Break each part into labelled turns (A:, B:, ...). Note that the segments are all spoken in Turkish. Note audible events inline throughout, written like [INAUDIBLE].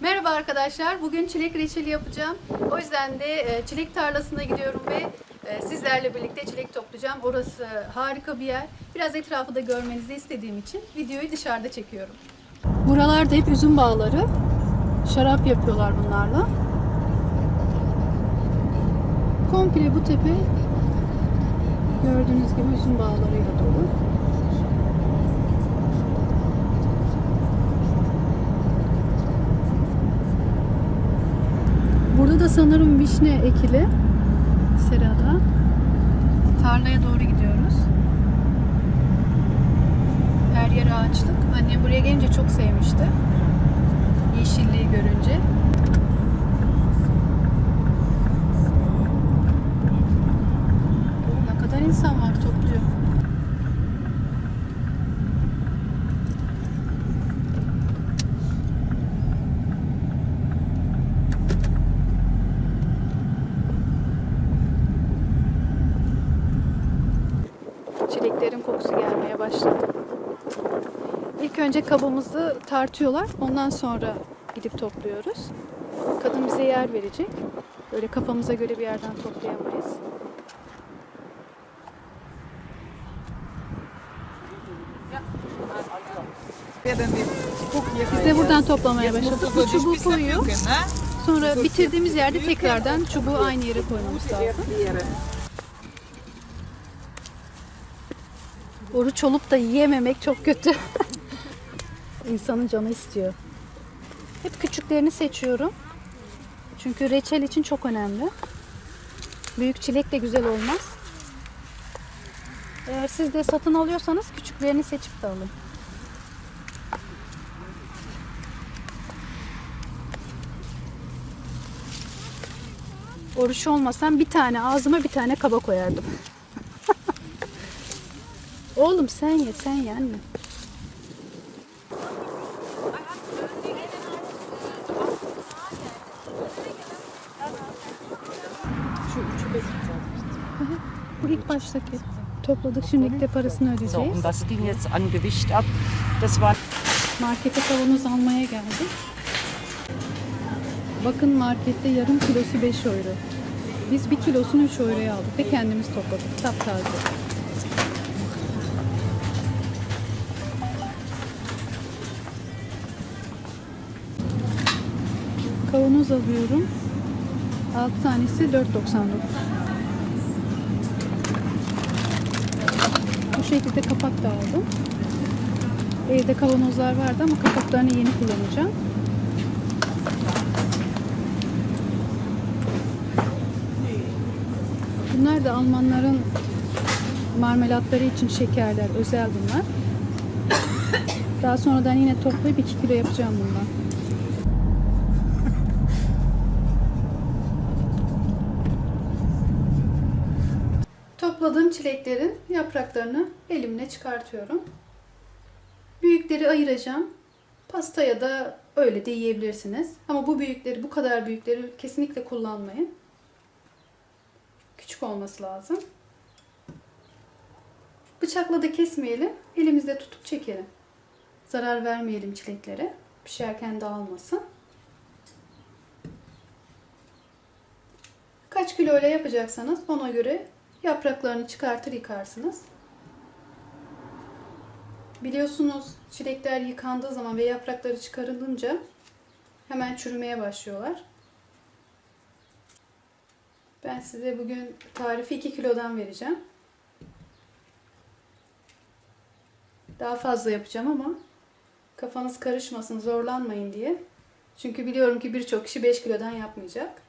A: Merhaba arkadaşlar. Bugün çilek reçeli yapacağım. O yüzden de e, çilek tarlasına gidiyorum ve e, sizlerle birlikte çilek toplayacağım. Orası harika bir yer. Biraz etrafı da görmenizi istediğim için videoyu dışarıda çekiyorum. Buralarda hep üzüm bağları. Şarap yapıyorlar bunlarla. Komple bu tepe gördüğünüz gibi üzüm bağlarıyla dolu. Da sanırım vişne ekili serada. Tarlaya doğru gidiyoruz. Her yer ağaçlık. Annem buraya gelince çok sevmişti. Yeşilliği görünce. Ne kadar insan var topluyor. Çileklerin kokusu gelmeye başladı. İlk önce kabımızı tartıyorlar. Ondan sonra gidip topluyoruz. Kadın bize yer verecek. Böyle kafamıza göre bir yerden toplayamayız. Biz de buradan toplamaya başladık. Bu çubuğu koyuyor. Sonra bitirdiğimiz yerde tekrardan çubuğu aynı yere koymamız lazım. Oruç olup da yiyememek çok kötü. [LAUGHS] İnsanın canı istiyor. Hep küçüklerini seçiyorum. Çünkü reçel için çok önemli. Büyük çilek de güzel olmaz. Eğer siz de satın alıyorsanız küçüklerini seçip de alın. Oruç olmasam bir tane ağzıma bir tane kaba koyardım. [LAUGHS] Oğlum sen ye sen ye anne. Baştaki. Topladık şimdi de parasını
B: So,
A: ödeyeceğiz.
B: und das ging jetzt an Gewicht ab. Das war
A: Markete kavanoz almaya geldik. Bakın markette yarım kilosu 5 euro. Biz bir kilosunu 3 euroya aldık ve kendimiz topladık. Taptaze. Kavanoz alıyorum. 6 tanesi 4.99. şekilde kapak da aldım. Evde kavanozlar vardı ama kapaklarını yeni kullanacağım. Bunlar da Almanların marmelatları için şekerler, özel bunlar. Daha sonradan yine toplayıp 2 kilo yapacağım bundan. Topladığım çileklerin yapraklarını elimle çıkartıyorum. Büyükleri ayıracağım. Pastaya da öyle de yiyebilirsiniz. Ama bu büyükleri, bu kadar büyükleri kesinlikle kullanmayın. Küçük olması lazım. Bıçakla da kesmeyelim. Elimizde tutup çekelim. Zarar vermeyelim çileklere. Pişerken dağılmasın. Kaç kilo öyle yapacaksanız ona göre yapraklarını çıkartır yıkarsınız. Biliyorsunuz çilekler yıkandığı zaman ve yaprakları çıkarılınca hemen çürümeye başlıyorlar. Ben size bugün tarifi 2 kilodan vereceğim. Daha fazla yapacağım ama kafanız karışmasın, zorlanmayın diye. Çünkü biliyorum ki birçok kişi 5 kilodan yapmayacak.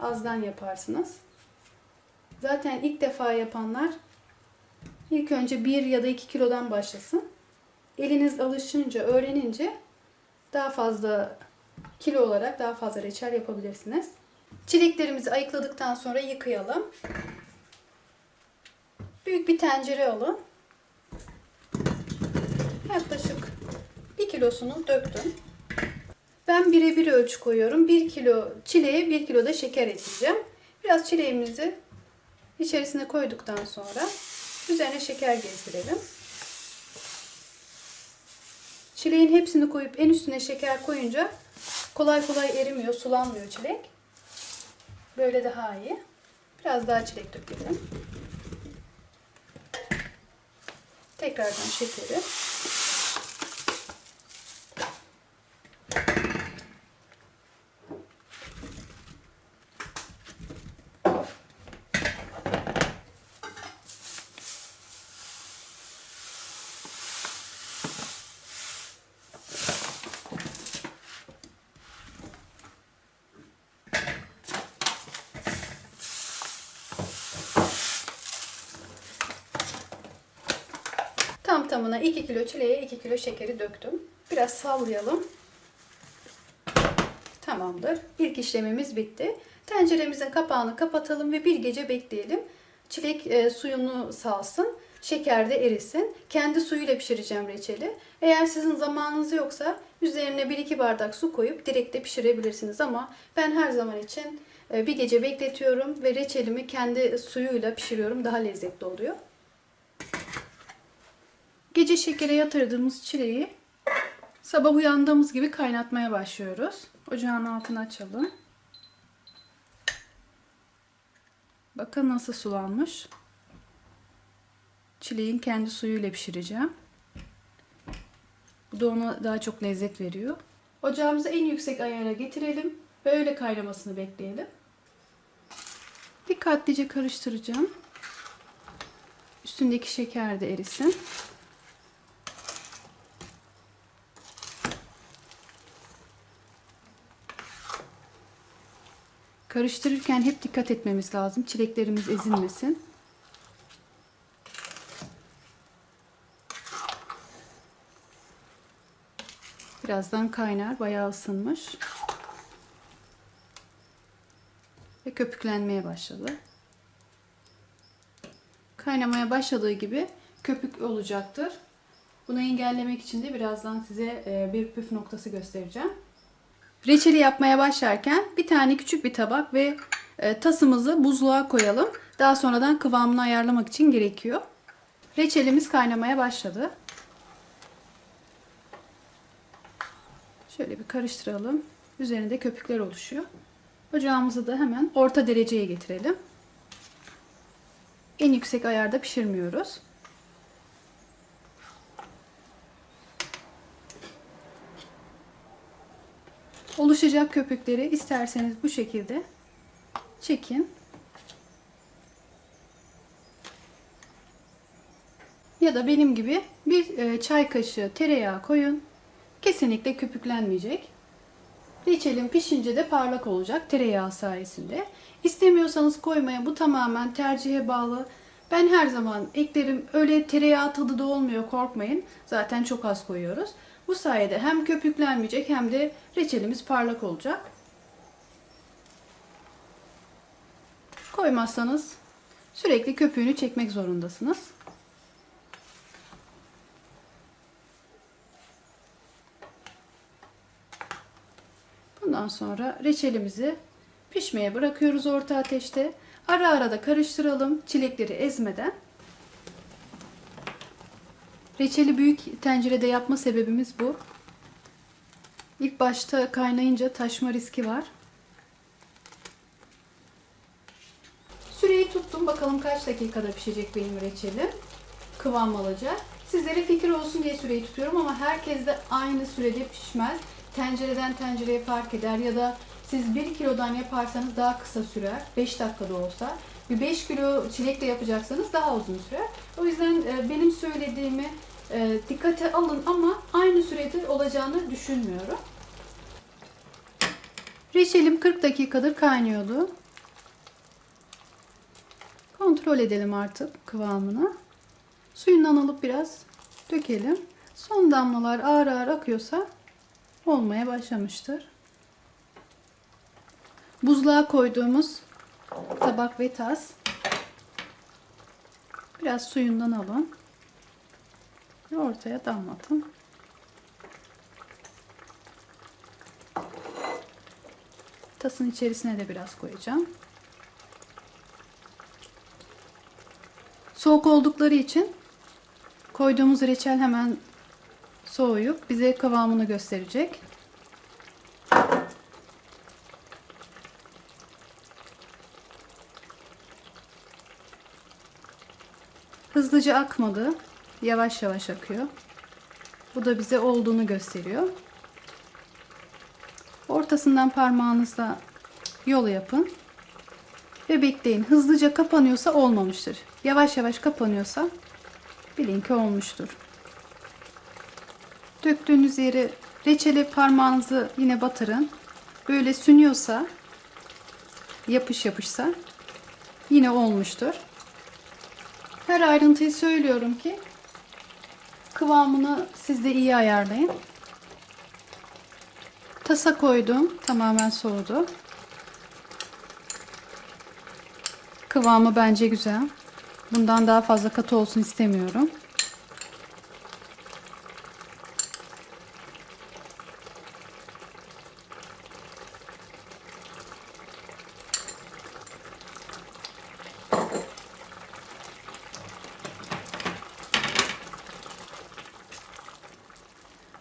A: Azdan yaparsınız. Zaten ilk defa yapanlar İlk önce 1 ya da 2 kilodan başlasın. Eliniz alışınca, öğrenince daha fazla kilo olarak daha fazla reçel yapabilirsiniz. Çileklerimizi ayıkladıktan sonra yıkayalım. Büyük bir tencere alın. Yaklaşık 1 kilosunu döktüm. Ben birebir ölçü koyuyorum. 1 kilo çileğe 1 kilo da şeker ekleyeceğim. Biraz çileğimizi içerisine koyduktan sonra Üzerine şeker gezdirelim. Çileğin hepsini koyup en üstüne şeker koyunca kolay kolay erimiyor, sulanmıyor çilek. Böyle daha iyi. Biraz daha çilek dökelim. Tekrardan şekeri. Tam tamına 2 kilo çileğe 2 kilo şekeri döktüm. Biraz sallayalım. Tamamdır. İlk işlemimiz bitti. Tenceremizin kapağını kapatalım ve bir gece bekleyelim. Çilek e, suyunu salsın. Şeker de erisin. Kendi suyuyla pişireceğim reçeli. Eğer sizin zamanınız yoksa üzerine 1-2 bardak su koyup direkt de pişirebilirsiniz. Ama ben her zaman için e, bir gece bekletiyorum ve reçelimi kendi suyuyla pişiriyorum. Daha lezzetli oluyor. Gece şekere yatırdığımız çileği sabah uyandığımız gibi kaynatmaya başlıyoruz. Ocağın altını açalım. Bakın nasıl sulanmış. Çileğin kendi suyuyla pişireceğim. Bu da ona daha çok lezzet veriyor. Ocağımızı en yüksek ayara getirelim. Böyle kaynamasını bekleyelim. Dikkatlice karıştıracağım. Üstündeki şeker de erisin. Karıştırırken hep dikkat etmemiz lazım. Çileklerimiz ezilmesin. Birazdan kaynar. Bayağı ısınmış. Ve köpüklenmeye başladı. Kaynamaya başladığı gibi köpük olacaktır. Bunu engellemek için de birazdan size e, bir püf noktası göstereceğim. Reçeli yapmaya başlarken bir tane küçük bir tabak ve e, tasımızı buzluğa koyalım. Daha sonradan kıvamını ayarlamak için gerekiyor. Reçelimiz kaynamaya başladı. Şöyle bir karıştıralım. Üzerinde köpükler oluşuyor. Ocağımızı da hemen orta dereceye getirelim. En yüksek ayarda pişirmiyoruz. Oluşacak köpükleri isterseniz bu şekilde çekin. Ya da benim gibi bir e, çay kaşığı tereyağı koyun. Kesinlikle köpüklenmeyecek. Reçelin pişince de parlak olacak tereyağı sayesinde. İstemiyorsanız koymaya bu tamamen tercihe bağlı. Ben her zaman eklerim. Öyle tereyağı tadı da olmuyor korkmayın. Zaten çok az koyuyoruz. Bu sayede hem köpüklenmeyecek hem de reçelimiz parlak olacak. Koymazsanız sürekli köpüğünü çekmek zorundasınız. Bundan sonra reçelimizi pişmeye bırakıyoruz orta ateşte. Ara ara da karıştıralım çilekleri ezmeden. Reçeli büyük tencerede yapma sebebimiz bu. İlk başta kaynayınca taşma riski var. Süreyi tuttum. Bakalım kaç dakikada pişecek benim reçelim. Kıvam alacak. Sizlere fikir olsun diye süreyi tutuyorum ama herkes de aynı sürede pişmez. Tencereden tencereye fark eder ya da siz 1 kilodan yaparsanız daha kısa sürer. 5 dakikada olsa. Bir 5 kilo çilekle yapacaksanız daha uzun sürer. O yüzden e, benim söylediğimi e, dikkate alın ama aynı sürede olacağını düşünmüyorum. Reçelim 40 dakikadır kaynıyordu. Kontrol edelim artık kıvamını. Suyundan alıp biraz dökelim. Son damlalar ağır ağır akıyorsa olmaya başlamıştır. Buzluğa koyduğumuz tabak ve tas. Biraz suyundan alın. Ve ortaya damlatın. Tasın içerisine de biraz koyacağım. Soğuk oldukları için koyduğumuz reçel hemen soğuyup bize kıvamını gösterecek. Hızlıca akmadı. Yavaş yavaş akıyor. Bu da bize olduğunu gösteriyor. Ortasından parmağınızla yol yapın. Ve bekleyin. Hızlıca kapanıyorsa olmamıştır. Yavaş yavaş kapanıyorsa bilin ki olmuştur. Döktüğünüz yeri reçele parmağınızı yine batırın. Böyle sünüyorsa yapış yapışsa yine olmuştur. Her ayrıntıyı söylüyorum ki kıvamını siz de iyi ayarlayın. Tasa koydum. Tamamen soğudu. Kıvamı bence güzel. Bundan daha fazla katı olsun istemiyorum.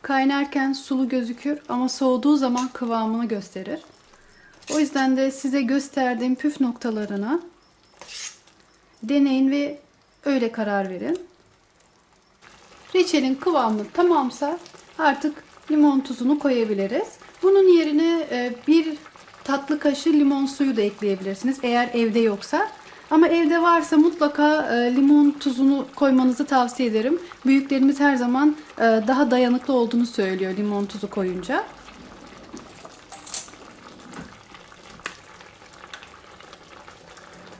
A: Kaynarken sulu gözükür ama soğuduğu zaman kıvamını gösterir. O yüzden de size gösterdiğim püf noktalarını deneyin ve öyle karar verin. Reçelin kıvamı tamamsa artık limon tuzunu koyabiliriz. Bunun yerine e, bir tatlı kaşığı limon suyu da ekleyebilirsiniz eğer evde yoksa. Ama evde varsa mutlaka e, limon tuzunu koymanızı tavsiye ederim. Büyüklerimiz her zaman e, daha dayanıklı olduğunu söylüyor limon tuzu koyunca.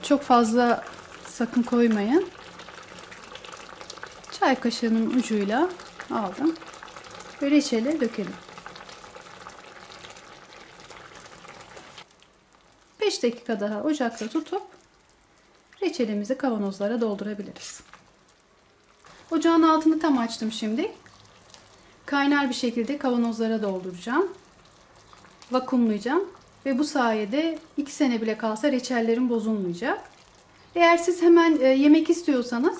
A: Çok fazla sakın koymayın. Çay kaşığının ucuyla aldım. Ve reçeli dökelim. 5 dakika daha ocakta tutup reçelimizi kavanozlara doldurabiliriz. Ocağın altını tam açtım şimdi. Kaynar bir şekilde kavanozlara dolduracağım. Vakumlayacağım ve bu sayede 2 sene bile kalsa reçellerim bozulmayacak. Eğer siz hemen e, yemek istiyorsanız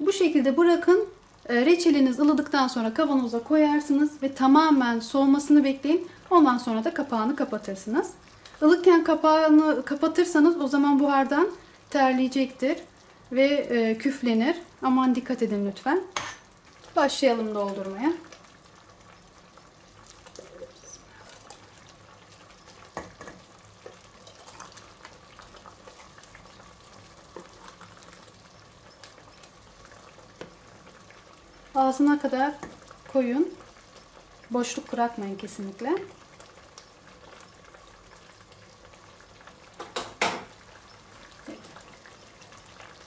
A: bu şekilde bırakın. E, reçeliniz ılıdıktan sonra kavanoza koyarsınız ve tamamen soğumasını bekleyin. Ondan sonra da kapağını kapatırsınız. Ilıkken kapağını kapatırsanız o zaman buhardan terleyecektir ve e, küflenir. Aman dikkat edin lütfen. Başlayalım doldurmaya. Ağzına kadar koyun. Boşluk bırakmayın kesinlikle.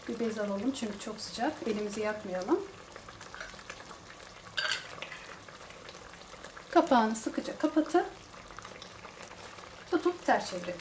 A: Bir bez alalım çünkü çok sıcak. Elimizi yakmayalım. Kapağını sıkıca kapatıp tutup ters çevirin.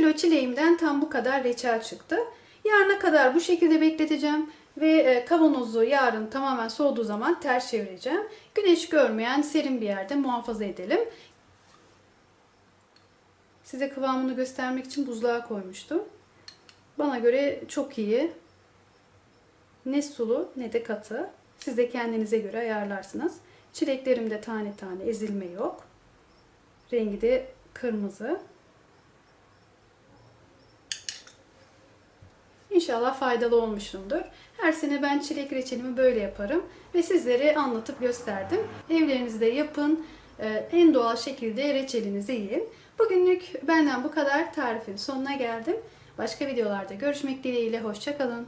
A: Kilo çileğimden tam bu kadar reçel çıktı. Yarına kadar bu şekilde bekleteceğim ve e, kavanozu yarın tamamen soğuduğu zaman ters çevireceğim. Güneş görmeyen serin bir yerde muhafaza edelim. Size kıvamını göstermek için buzluğa koymuştum. Bana göre çok iyi. Ne sulu ne de katı. Siz de kendinize göre ayarlarsınız. Çileklerimde tane tane ezilme yok. Rengi de kırmızı. İnşallah faydalı olmuşumdur. Her sene ben çilek reçelimi böyle yaparım ve sizlere anlatıp gösterdim. Evlerinizde yapın, e, en doğal şekilde reçelinizi yiyin. Bugünlük benden bu kadar tarifin sonuna geldim. Başka videolarda görüşmek dileğiyle, hoşçakalın.